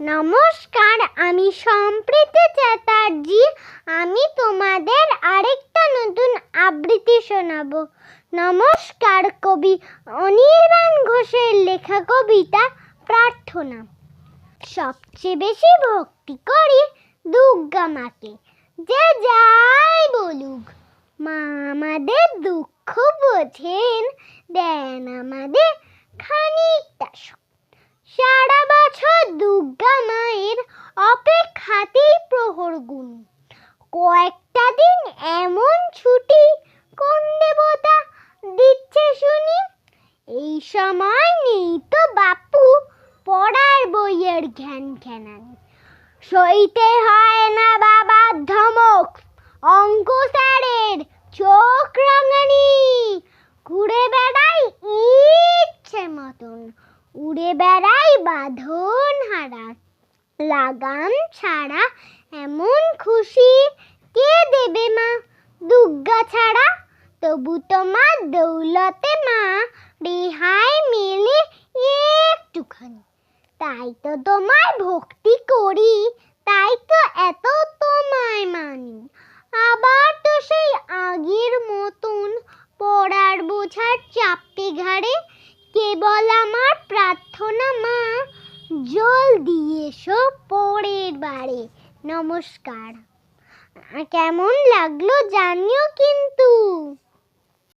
নমস্কার, আমি সম্প্রীতি চ্যাটার্জি। আমি তোমাদের আরেকটা নতুন আবৃত্তি শোনাবো। নমস্কার, কবি অনির্বাণ ঘোষের লেখা কবিতা প্রার্থনা। সবচেয়ে বেশি ভক্তি করি দুর্গা মাকে। যে যাই বলুক, মা আমাদের দুঃখ বোঝেন, দেন আমাদের খানিকটা কয়েকটা দিন এমন ছুটি কোন দেবতা দিচ্ছে শুনি? এই সময় নেই তো বাপু পড়ার বইয়ের ঘ্যান ঘ্যানানি। সইতে হয় না বাবার ধমক, অঙ্ক স্যারের চোখ রাঙানি। ঘুরে বেড়াই ইচ্ছে মতন, উড়ে বেড়াই বাঁধন হারা। লাগাম ছাড়া এমন খুশি দেবে মা। দুর্গা ছাড়া তবু তোমার দৌলতে মা। রেহাই মেলে একটুখানি। তাই তো তোমায় ভক্তি করি, তাই তো এত তোমায় মানি। আবার তো সেই আগের মতন পড়ার বোঝার চাপতে ঘাড়ে কেবল আমার প্রার্থনা মা। জলদি এসো পরের বারে। নমস্কার। কেমন লাগল জানিও